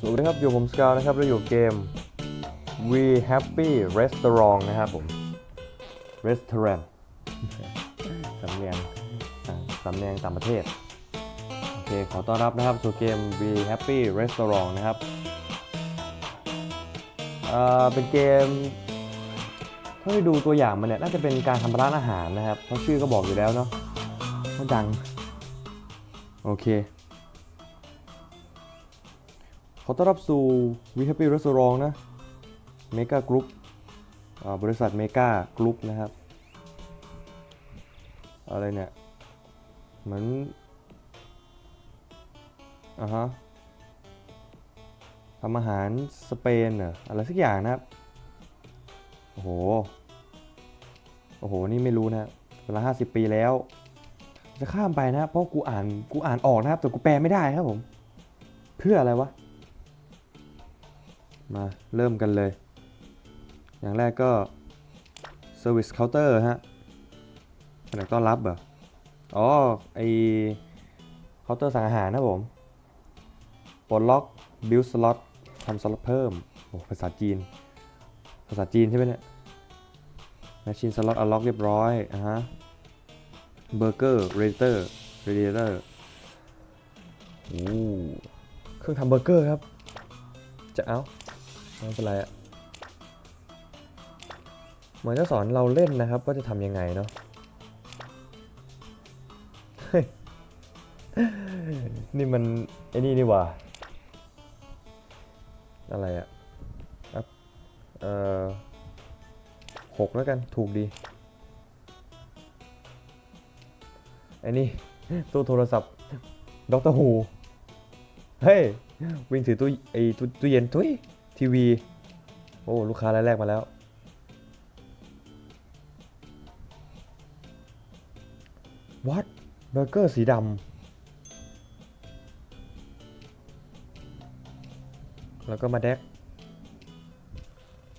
สวัสดีครับ อยู่ผมสกาวนะครับแล้วอยู่เกม We Happy Restaurant นะครับผม Restaurant สำเนียงสำเนียงต่างประเทศ โอเค ขอต้อนรับนะครับสู่เกม We Happy Restaurant นะครับเอ่อเป็นเกมถ้าได้ดูตัวอย่างมันเนี่ย น่าจะเป็นการทำร้านอาหารนะครับ เพราะชื่อก็บอกอยู่แล้วเนาะดัง โอเค อต้อนรับสู่ We Happy Restaurant นะ Mega Group บริษัท Mega Group นะครับ อะไรเนี่ย เหมือนอ่าฮะทำอาหารสเปนเหรออะไรสักอย่างนะครับ โอ้โห โอ้โห นี่ไม่รู้นะเวลา50ปีแล้ว จะข้ามไปนะ เพราะกูอ่าน กูอ่านออกนะครับ แต่กูแปลไม่ได้ครับผม เพื่ออะไรวะ มาเริ่มกันเลย อย่างแรกก็ Service Counter ฮะแผนกต้อนรับเหรอ อ๋อ ไอเคาน์เตอร์สั่งอาหารนะผมปลดล็อก Build Slot ทำสล็อตเพิ่ม โอ้ภาษาจีน ภาษาจีนใช่ไหมเนี่ย Machine Slot Unlock เรียบร้อยอะฮะ Burger Radiator Radiator โอ้เครื่องทำเบอร์เกอร์ครับ จะเอา ไม่เป็นไรอะเหมือนจะสอนเราเล่นนะครับว่าจะทำยังไงเนาะนี่มันไอ้นี่นี่ว่าอะไรอะอัพเอ่อหกแล้วกันถูกดีไอ้นี่ตู้โทรศัพท์ด็อกเตอร์ฮูเฮ้ย วิ่งถือตู้ไอ้ตู้ตู้เย็นทุย ทีวี โอ้ ลูกค้ารายแรกมาแล้ว วัดเบอร์เกอร์สีดำ แล้วก็มาแดก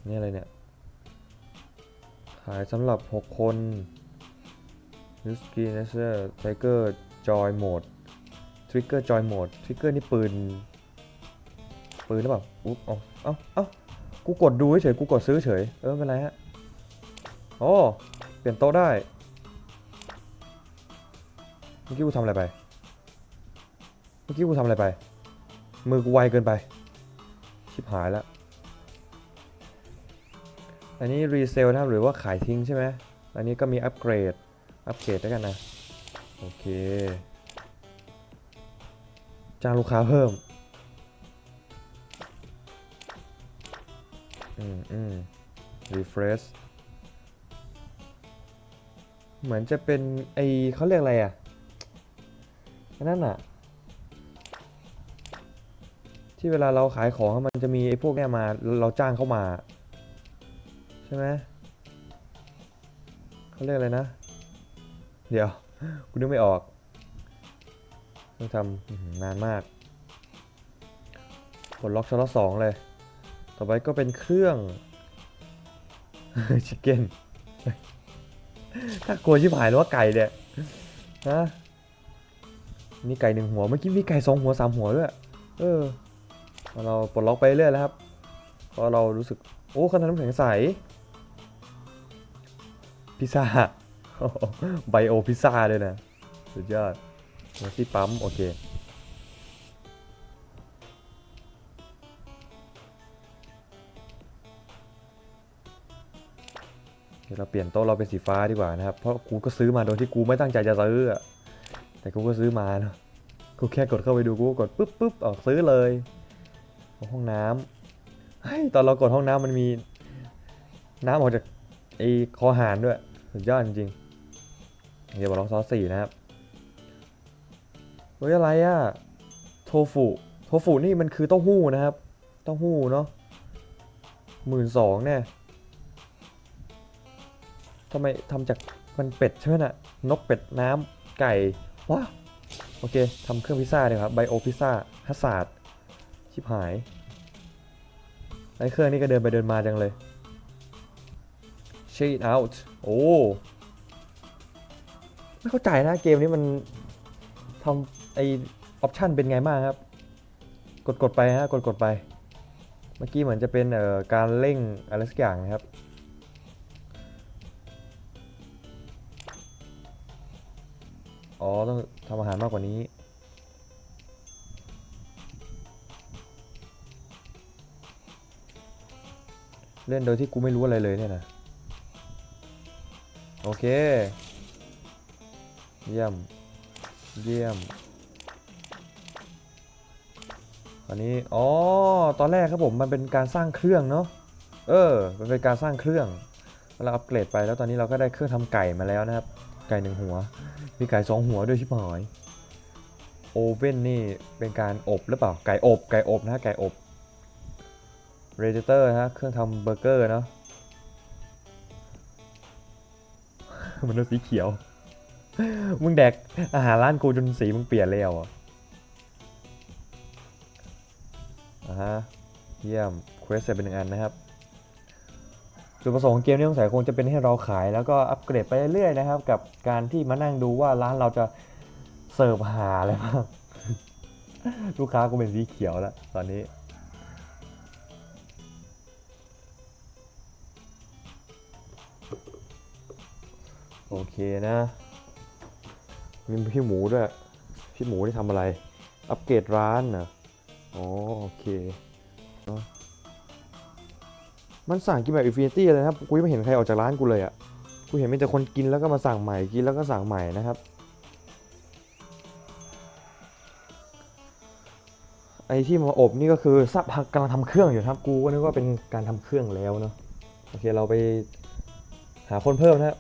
นี่อะไรเนี่ย ขายสำหรับ 6 คนนิสกีเนเซอร์ไทเกอร์จอยโหมดทริกเกอร์จอยโหมดทริกเกอร์นี่ปืน ปืนหรือเปล่าอุ๊บเอาเอ้าเอ้ากูกดดูเฉยกูกดซื้อเฉยเออเป็นไรฮะโอ้เปลี่ยนโต๊ะได้เมื่อกี้กูทำอะไรไปเมื่อกี้กูทำอะไรไป มือกูไวเกินไปชิบหายแล้วอันนี้รีเซลนะครับหรือว่าขายทิ้งใช่ไหมอันนี้ก็มีอัปเกรดอัปเกรดแล้วกันนะ โอเคจ้างลูกค้าเพิ่ม อืมอืม refresh เหมือนจะเป็นไอเขาเรียกอะไรอะนั่นอะ ที่เวลาเราขายของมันจะมีไอพวกเนี้ยมาเราจ้างเข้ามา ใช่ไหมเขาเรียกอะไรนะ เดี๋ยวกูนึกไม่ออกต้องทำนานมากกดล็อกชั้นละสองเลย ต่อไปก็เป็นเครื่องชิคเก้นถ้ากลัวชิบหายหรือว่าไก่เนี่ยฮะมีไก่หนึ่งหัวเมื่อกี้มีไก่สองหัวสามหัวด้วย เออเอาเราปลดล็อกไปเรื่อยแล้วครับเพราะเรารู้สึก โอ้ขนาดน้ำแข็งใส พิซซ่าไบโอพิซซ่าด้วยนะ สุดยอดมาที่ปั๊ม โอเค เราเปลี่ยนโต๊ะเราเป็นสีฟ้าดีกว่านะครับ เพราะกูก็ซื้อมาโดยที่กูไม่ตั้งใจจะซื้ออะแต่กูก็ซื้อมาเนอะกูแค่กดเข้าไปดูกูกดปุ๊บปุ๊บออกซื้อเลย ห้องน้ำเฮ้ยตอนเรากดห้องน้ำมันมี น้ำออกจากไอ้คอหานด้วย สุดยอดจริงๆเดี๋ยวบอกลองซอสสี่นะครับเฮ้ยอะไรอะโทฟุโทฟุนี่มันคือเต้าหู้นะครับ เต้าหู้เนาะหมื่นสองเนี่ย ทำไมทำจากมันเป็ดใช่ไหมน่ะนกเป็ดน้ำไก่ว้าโอเคทำเครื่องพิซซ่าเลยครับไบโอพิซซ่าฮัสซาดชิบหายไอ้เครื่องนี้ก็เดินไปเดินมาจังเลย shade out โอ้ไม่เข้าใจนะเกมนี้มันทำไอออปชันเป็นไงบ้างครับกกดกดไปฮะกดกดไป เมื่อกี้เหมือนจะเป็นเอ่อการเร่งอะไรสักอย่างนะครับ อ๋อ ต้องทำอาหารมากกว่านี้ เล่นโดยที่กูไม่รู้อะไรเลยเนี่ยนะโอเค เยี่ยม เยี่ยม อันนี้ อ๋อ ตอนแรกครับผมมันเป็นการสร้างเครื่องเนาะ เออ มันเป็นการสร้างเครื่อง เราอัปเกรดไปแล้วตอนนี้เราก็ได้เครื่องทำไก่มาแล้วนะครับ ไก่หนึ่งหัว มีไก่สองหัวด้วยชิบหายโอเว่นนี่เป็นการอบหรือเปล่า ไก่อบไก่อบนะไก่อบเรดิเตอร์ฮะเครื่องทำเบอร์เกอร์เนาะมันเป็นสีเขียว มึงแดกอาหารร้านกูจนสีมึงเปลี่ยนแล้วอะอ่าฮะเยี่ยมเควสเสร็จเป็นหนึ่งอันนะครับ จุดประสงค์ของเกมนี้สงสัยคงจะเป็นให้เราขาย แล้วก็อัปเกรดไปเรื่อยๆนะครับ กับการที่มานั่งดูว่าร้านเราจะเสิร์ฟหาอะไรบ้างลูกค้ากูเป็นสีเขียวแล้วตอนนี้โอเคนะ มีพี่หมูด้วย พี่หมูที่ทำอะไร อัปเกรดร้านนะอ๋อโอเคเนอะ มันสั่งกินแบบอินฟินิตี้เลยนะครับ กูยังไม่เห็นใครออกจากร้านกูเลยอะ่ะ กูเห็นมีแต่คนกินแล้วก็มาสั่งใหม่ กินแล้วก็สั่งใหม่นะครับ ไอ้ที่มาอบนี่ก็คือสักพักกำลังทำเครื่องอยู่ครับ กูก็นึกว่าเป็นการทำเครื่องแล้วเนาะ โอเคเราไปหาคนเพิ่มนะครับ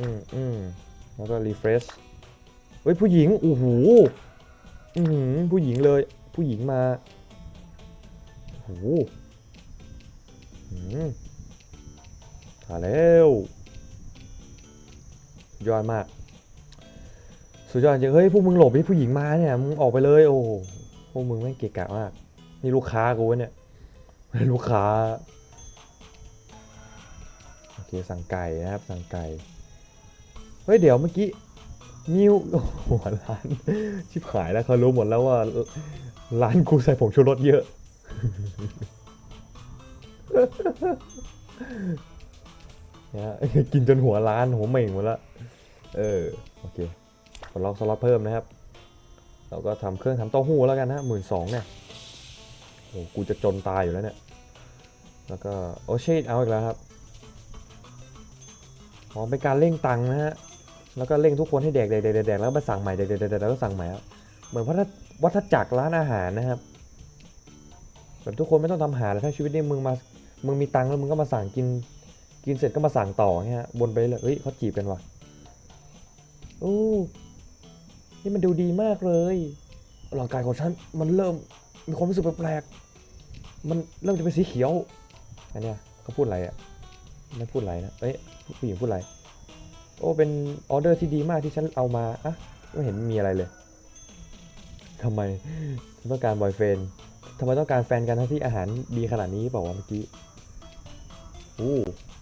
อืมอืมแล้วก็รีเฟรชเฮ้ยผู้หญิง โอ้โหอือหือผู้หญิงเลย ผู้หญิงมาโอ้โห มมาแล้ว ยอดมาก สุดยอดจริงเฮ้ยพวกมึงหลบให้ผู้หญิงมาเนี่ยมึงออกไปเลย โอ้พวกมึงแม่งเกะกะมาก นี่ลูกค้ากูเนี่ยลูกค้าโอเคสั่งไก่นะครับสั่งไก่เฮ้ยเดี๋ยวเมื่อกี้มิวโอ้โหร้านชิบหายแล้วเขารู้หมดแล้วว่าร้านกูใส่ผงชูรสเยอะ นี่ยกินจนหัวร้านหัวเหม่งหมดละ เออ โอเคกดล็อกสล็อตเพิ่มนะครับ เราก็ทำเครื่องทำเต้าหู้แล้วกันนะหมื่นสองเนี่ยโอ้กูจะจนตายอยู่แล้วเนี่ย แล้วก็โอเชดเอาอีกแล้วครับอ๋อเป็นการเร่งตังค์นะฮะ แล้วก็เร่งทุกคนให้แดกแดกแดกแดกแล้วมาสั่งใหม่แดกแดกแดกแดกแล้วก็สั่งใหม่ครับเหมือนวัฏวัฏจักรร้านอาหารนะครับ แบบทุกคนไม่ต้องทำอาหารแล้วถ้าชีวิตนี้มึงมา มึงมีตังค์แล้วมึงก็มาสั่งกิน กินเสร็จก็มาสั่งต่อเงี้ยวนไปเลยเฮ้ยเขาจีบกันว่ะโอ้นี่มันดูดีมากเลยร่างกายของฉันมันเริ่มมีความรู้สึกแปลกๆมันเริ่มจะเป็นสีเขียวอันเนี้ยเขาพูดอะไรอะไม่พูดอะไรนะเอ้ยผู้หญิงพูดอะไรโอ้เป็นออเดอร์ที่ดีมากที่ฉันเอามาอะไม่เห็นมีอะไรเลยทำไมต้องการบอยเฟนทำไมต้องการแฟนกันทั้งที่อาหารดีขนาดนี้บอกว่าเมื่อกี้ โอ้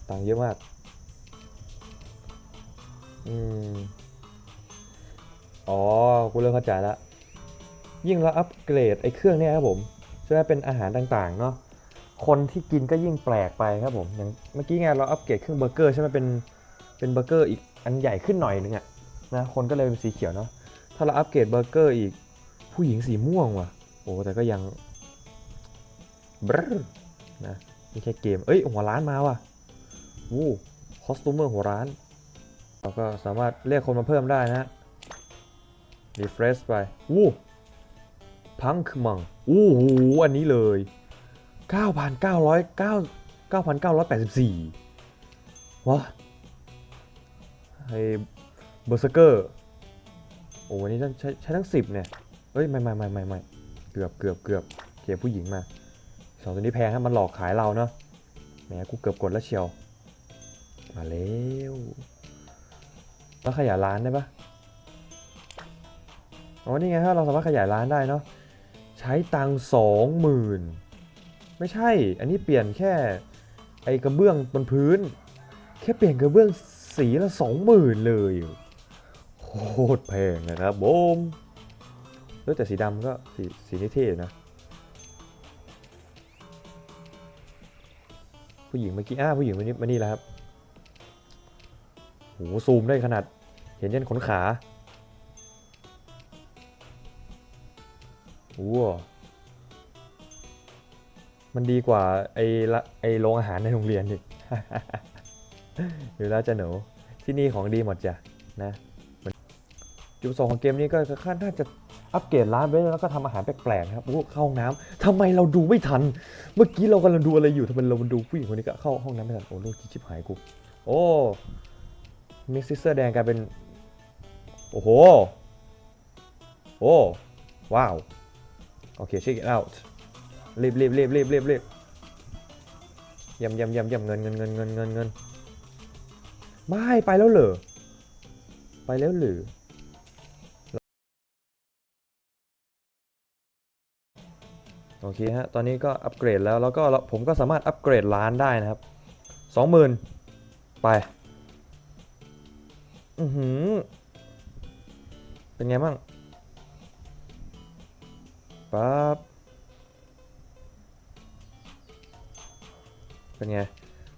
ตังเยอะมาก อืม อ๋อ กูเริ่มเข้าใจละ ยิ่งเราอัปเกรดไอ้เครื่องเนี่ยครับผมใช่ไหมเป็นอาหารต่างๆ เนาะ คนที่กินก็ยิ่งแปลกไปครับผม อย่างเมื่อกี้ไงเราอัปเกรดเครื่องเบอร์เกอร์ใช่ไหมเป็น เป็นเบอร์เกอร์อีกอันใหญ่ขึ้นหน่อยนึงอะนะ คนก็เลยเป็นสีเขียวเนาะ ถ้าเราอัปเกรดเบอร์เกอร์อีก ผู้หญิงสีม่วงว่ะ โอ้ แต่ก็ยังบรรนะ นี่แค่เกม เอ้ย หัวร้านมาว่ะวู้คอสตูมเมอร์หัวร้าน เราก็สามารถเรียกคนมาเพิ่มได้นะรีเฟรชไปวู้พังคือมังอู้หูอันนี้เลย 9,909 9,984ว้าไอ้เบอร์เซเกอร์ โอ้วันนี้ใช้ใช้ทั้งสิบเนี่ยเฮ้ยไม่ไม่ไม่ไม่ไม่เกือบเกือบเกือบเก็บผู้หญิงมา สองตัวนี้แพงฮะมันหลอกขายเราเนาะแหมกูเกือบกดแล้วเชียว มาแล้วแล้วขยายร้านได้ปะอ๋อนี่ไงถ้าเราสามารถขยายร้านได้เนาะใช้ตังสองหมื่นไม่ใช่ อันนี้เปลี่ยนแค่ไอ้กระเบื้องบนพื้น แค่เปลี่ยนกระเบื้องสีละสองหมื่นเลยโคตรแพงนะครับผมเออแต่สีดำก็สีสีนี่เท่อยู่นะ ผู้หญิงเมื่อกี้อ้าผู้หญิงมานี่มานี่แล้วครับโหซูมได้ขนาด เห็นยันขนขาโอ้มันดีกว่าไอ้ละไอ้โรงอาหารในโรงเรียนอีกอยู่แล้วจะหนูที่นี่ของดีหมดจ้ะนะจุดประสงค์ของเกมนี้ก็ค่อนข้างจะ อัปเกรดร้านไปแล้วก็ทำอาหารแปลกๆนะครับโอ้เข้าห้องน้ำทำไมเราดูไม่ทัน เมื่อกี้เรากำลังดูอะไรอยู่ทำไมเราดูผู้หญิงคนนี้ก็เข้าห้องน้ำไม่ทันโอ้โลกชิบหายกูโอ้มิกซิเซอร์แดงกลายเป็น โอ้โห โอ้ ว้าว โอเค check it out รีบรีบรีบรีบรีบรีบยำยำยำยำเงินเงินเงินเงินเงินเงินไม่ไปแล้วเหรอ ไปแล้วหรือ โอเคฮะ ตอนนี้ก็อัปเกรดแล้ว แล้วก็เราผมก็สามารถอัปเกรดร้านได้นะครับสองหมื่นไป อือหือ เป็นไงบ้างปั๊บ เป็นไง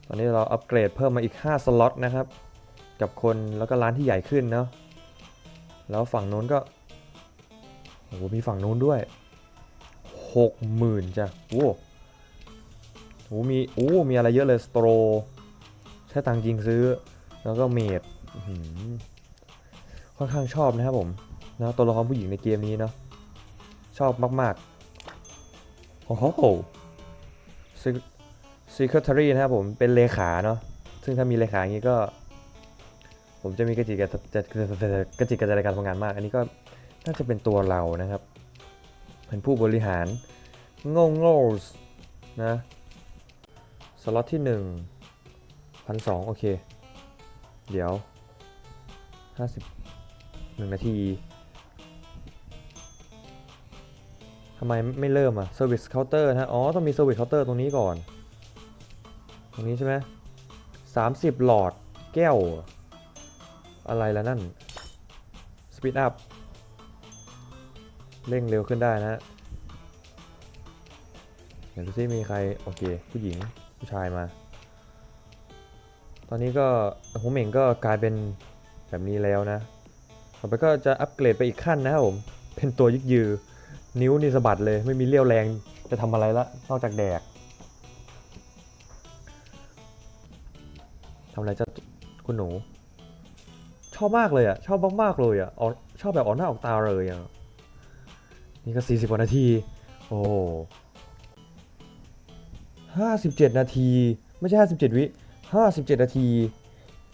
ตอนนี้เราอัปเกรดเพิ่มมาอีก 5 สล็อตนะครับ กับคนแล้วก็ร้านที่ใหญ่ขึ้นเนาะ แล้วฝั่งนู้นก็ โอ้โห มีฝั่งนู้นด้วย 60,000จ้ะโอ้โหมีโอ้มีอะไรเยอะเลยสโตรใช้ตังจริงซื้อ แล้วก็เมดค่อนข้างชอบนะครับผมนะตัวละครผู้หญิงในเกมนี้เนาะชอบมากๆโอ้โห Secretary นะครับผมเป็นเลขาเนาะซึ่งถ้ามีเลขาอย่างนี้ก็ ผมจะมีกระจิกกระจกระจิกกระจในการทำงานมาก อันนี้ก็น่าจะเป็นตัวเรานะครับ เป็นผู้บริหารโง่โง่นะสล็อตที่1 1 2 0 0โอเค เดี๋ยว50 1นาทีทำไมไม่เริ่มอะ Service Counter นะฮะอ๋อ ต้องมี Service Counter ตรงนี้ก่อน ตรงนี้ใช่ไหม30หลอดแก้ว อะไรแล้วนั่น Speed up เร่งเร็วขึ้นได้นะฮะเดี๋ยวดูซิมีใคร โอเค ผู้หญิงผู้ชายมา ตอนนี้ก็หัวเหม่งก็กลายเป็นแบบนี้แล้วนะ ต่อไปก็จะอัปเกรดไปอีกขั้นนะครับผม เป็นตัวยึกยือ นิ้วนี่สะบัดเลย ไม่มีเลี้ยวแรงจะทำอะไรละนอกจากแดกทำอะไรจะคุณหนู ชอบมากเลยอะ ชอบมากๆเลยอะออชอบแบบออกหน้าออกตาเลยอะ นี่ก็ 40กว่านาที โอ้ห้าสิบเจ็ดนาที ไม่ใช่ห้าสิบเจ็ดวิห้าสิบเจ็ดนาที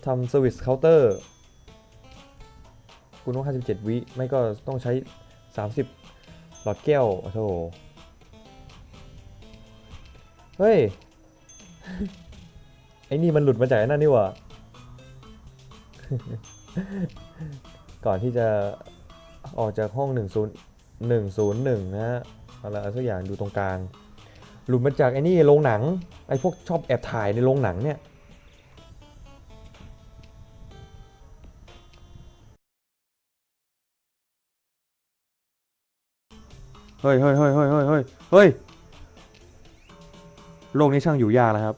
ทำเซอร์วิสเคาน์เตอร์คุณต้องห้าสิบเจ็ดวิ ไม่ก็ต้องใช้สามสิบหลอดแก้ว โอ้โหเฮ้ย ไอ้นี่มันหลุดมาจากไอ้นั่นนี่หว่า ก่อนที่จะออกจากห้อง10 101นะฮะอะไรสักอย่างดูตรงกลาง หลุดมาจากไอ้นี่โรงหนัง ไอ้พวกชอบแอบถ่ายในโรงหนังเนี่ยเฮ้ยเฮ้ยเฮ้ยเฮ้ยเฮ้ยเฮ้ยเฮ้ย โลกนี้ช่างอยู่ยากแล้วครับ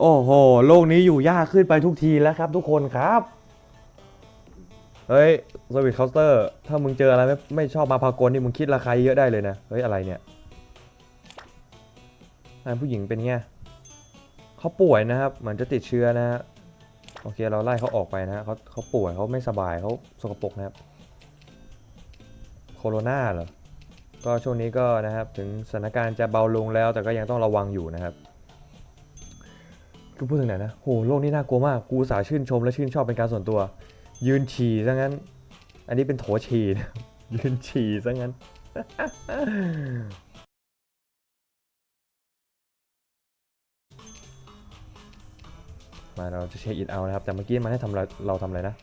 โอ้โห โลกนี้อยู่ยากขึ้นไปทุกทีแล้วครับทุกคนครับ เฮ้ยสวิตเคาน์เตอร์ถ้ามึงเจออะไรไม่ไม่ชอบมาพากลนี่มึงคิดราคาเยอะได้เลยนะ เฮ้ย อะไรเนี่ยนายผู้หญิงเป็นไงเขาป่วยนะครับ เหมือนจะติดเชื้อนะฮะโอเคเราไล่เขาออกไปนะเขาเขาป่วยเขาไม่สบายเขาสกปรกนะครับโคโรนาเหรอ ก็ช่วงนี้ก็นะครับถึงสถานการณ์จะเบาลงแล้ว แต่ก็ยังต้องระวังอยู่นะครับกูพูดถึงไหนนะโหโลกนี้น่ากลัวมาก กูสาชื่นชมและชื่นชอบเป็นการส่วนตัว ยืนฉี่ซะงั้น อันนี้เป็นโถฉี่นะยืนฉี่ซะงั้น มาเราจะเช็คอินเอานะครับ แต่เมื่อกี้มันให้ทำเราเราทำอะไรนะ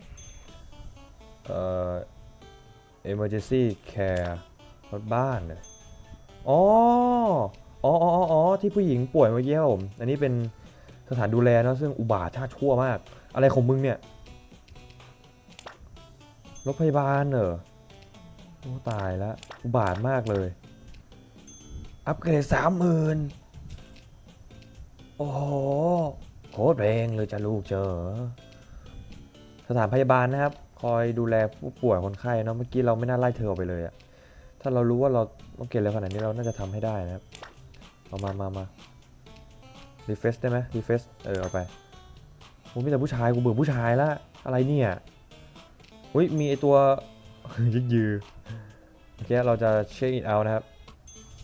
เอ่อ emergency care รถบ้านเนี่ยอ๋ออ๋ออ๋ออ๋อที่ผู้หญิงป่วยเมื่อกี้ครับผม อันนี้เป็นสถานดูแลเนอะซึ่งอุบาทชาชั่วมาก อะไรของมึงเนี่ย รถพยาบาลเหรอโอ้ตายแล้วอุบาทมากเลย อัปเกรดสามหมื่นโอ้โหโคตรเพลงเลยจะลูกเจอ สถานพยาบาลนะครับ คอยดูแลผู้ป่วยคนไข้เนาะเมื่อกี้เราไม่น่าไล่เธอออกไปเลยอะถ้าเรารู้ว่าเราต้อเก่งเร็วขนาดนี้เราน่าจะทำให้ได้นะครับเอามามามารีเฟซได้ไหมรีเฟซเออเอาไปโอ้มีแต่ผู้ชายกูเบื่อผู้ชายละอะไรเนี่ย อุ้ยมีไอตัวยึกยือโอเคเราจะเช็คอินเอานะครับ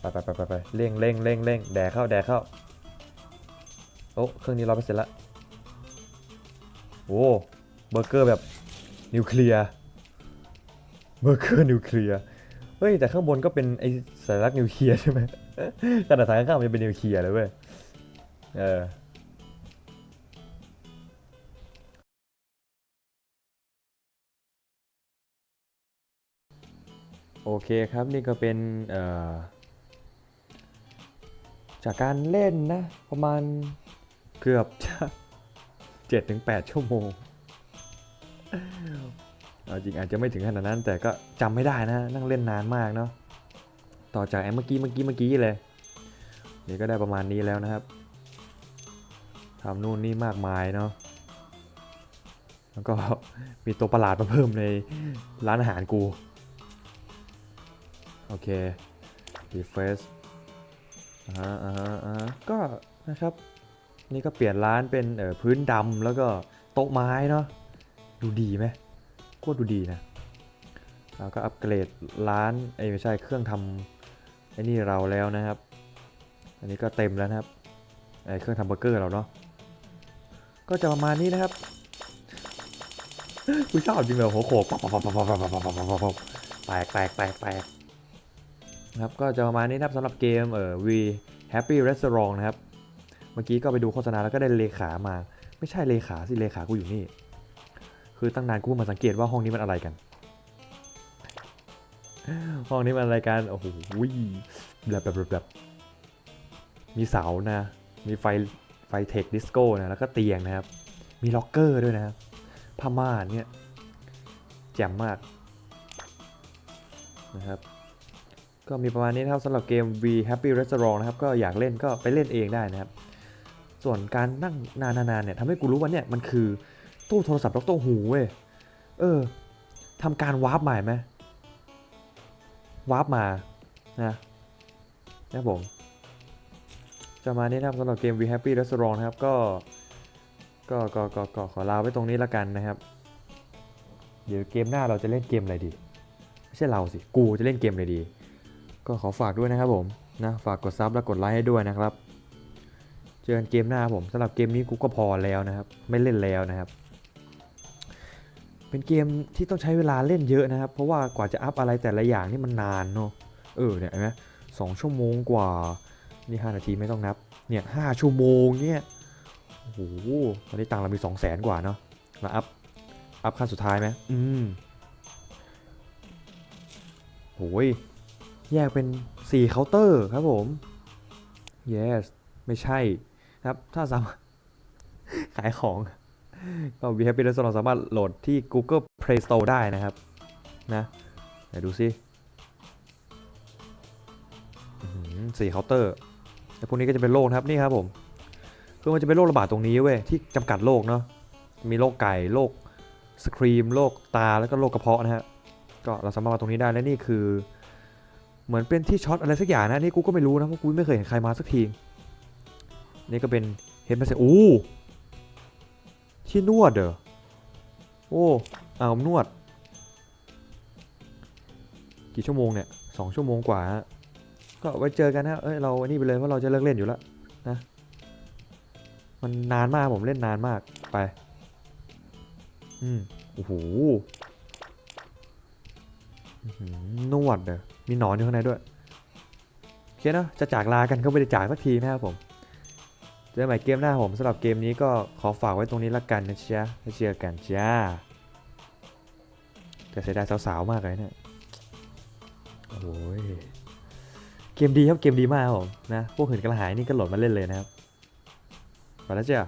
ไปไปไปไปไปเร่งเร่งเร่งเร่งแดกเข้าแดกเข้าโอ้เครื่องนี้เร้อยเปอร์เซ็นต์ละโอ้เบอร์เกอร์แบบนิวเคลียร์เบอร์เกอร์นิวเคลียร์เฮ้ยแต่ข้างบนก็เป็นไอสัญลักษณ์นิวเคลียร์ใช่ไหมขนาดทางข้างมันยังเป็นนิวเคลียร์เลยเว้ยเออ โอเคครับนี่ก็เป็นจากการเล่นนะ ประมาณเกือบจะ7ถึง8ชั่วโมงเอาจริงอาจจะไม่ถึงขนาดนั้น แต่ก็จำไม่ได้นะ นั่งเล่นนานมากเนาะต่อจากไอ้เมื่อกี้เมื่อกี้เมื่อกี้เลย นี่ก็ได้ประมาณนี้แล้วนะครับทำนู่นนี่มากมายเนาะแล้วก็มีตัวประหลาดมาเพิ่มในร้านอาหารกู โอเค refresh อ่าฮะอ่าฮะอ่าฮะก็นะครับ นี่ก็เปลี่ยนร้านเป็นเอ่อพื้นดำแล้วก็โต๊ะไม้เนาะดูดีไหมก็ดูดีนะแล้วก็อัปเกรดร้านเอ้ไม่ใช่เครื่องทำไอ้นี่เราแล้วนะครับ อันนี้ก็เต็มแล้วนะครับไอ้เครื่องทำเบอร์เกอร์เราเนาะก็จะประมาณนี้นะครับกูชอบจริงเลยหัวโขกปั๊บปั๊บปั๊บปั๊บปั๊บปั๊บปั๊บปั๊บแตกแตกแตกแตก ครับก็จะประมาณนี้นะครับสำหรับเกมเอ่อ V Happy Restaurant นะครับ เมื่อกี้ก็ไปดูโฆษณาแล้วก็ได้เลขามา ไม่ใช่เลขาสิเลขากูอยู่นี่ คือตั้งนานกูมาสังเกตว่าห้องนี้มันอะไรกัน ห้องนี้มันอะไรกันโอ้โหแบบแบบแบบแบบมีเสานะ มีไฟไฟเทคดิสโก้นะแล้วก็เตียงนะครับ มีล็อกเกอร์ด้วยนะครับผ้าม่านเนี่ยแจ่มมากนะครับ ก็มีประมาณนี้นะครับสำหรับเกม V Happy Restaurant นะครับ ก็อยากเล่นก็ไปเล่นเองได้นะครับ ส่วนการนั่งนานๆเนี่ยทำให้กูรู้ว่าเนี่ยมันคือตู้โทรศัพท์ดรหูเว้ย เออทำการวาร์ปใหม่ไหมวาร์ปมา นะนะผมจะมานี้นะครับสำหรับเกม V Happy Restaurant นะครับ ก็ ก็ก็ก็ก็ขอลาไว้ตรงนี้ละกันนะครับ เดี๋ยวเกมหน้าเราจะเล่นเกมอะไรดี ไม่ใช่เราสิ กูจะเล่นเกมอะไรดี ก็ขอฝากด้วยนะครับผมนะฝากกดซับและกดไลค์ให้ด้วยนะครับ เจอกันเกมหน้าครับผมสำหรับเกมนี้กูก็พอแล้วนะครับ ไม่เล่นแล้วนะครับ เป็นเกมที่ต้องใช้เวลาเล่นเยอะนะครับ เพราะว่ากว่าจะอัพอะไรแต่ละอย่างนี่มันนานเนาะเออเนี่ยเห็นไหมสองชั่วโมงกว่านี่ห้านาทีไม่ต้องนับเนี่ยห้าชั่วโมงเนี่ยโอ้โหตอนนี้ตังเรามีสองแสนกว่าเนาะมาอัพอัพขั้นสุดท้ายไหมอืมโหย แยกเป็น 4 เคาน์เตอร์ครับผม yes ไม่ใช่ครับ ถ้าสามารถขายของ ก็ v Happy Restaurant สามารถโหลดที่ Google Play Store ได้นะครับ นะเดี๋ยวดูสิสี่เคาน์เตอร์แล้วพวกนี้ก็จะเป็นโรคครับนี่ครับผม คือมันจะเป็นโรคระบาดตรงนี้เว้ยที่จำกัดโรคเนาะ มีโรคไก่โรคสครีมโรคตาแล้วก็โรคกระเพาะนะฮะ ก็เราสามารถมาตรงนี้ได้และนี่คือ เหมือนเป็นที่ช็อตอะไรสักอย่างนะนี่กูก็ไม่รู้นะเพราะกูไม่เคยเห็นใครมาสักที นี่ก็เป็นเห็นไหมเสียโอ้ที่นวดเด้อโอ้อาบนวด กี่ชั่วโมงเนี่ยสองชั่วโมงกว่า ก็ไว้เจอกันนะเอ้ยเราอันนี้ไปเลยเพราะเราจะเลิกเล่นอยู่แล้วนะ มันนานมากผมเล่นนานมากไป อืมโอ้โหอื้อหือนวดเด้อ มีหนอนอยู่ข้างในด้วยโอเคนะจะจากลากันก็ไม่ได้จากสักทีนะครับผมเจอกันใหม่เกมหน้าผมสำหรับเกมนี้ก็ขอฝากไว้ตรงนี้ละกันนะจ๊ะแล้วเจอกันจ้าแต่เสียดายสาวๆมากเลยเนี่ยโอ้ยเกมดีครับเกมดีมากครับผมนะพวกหื่นกระหายนี่ก็โหลดมาเล่นเลยนะครับไปแล้วเจ้า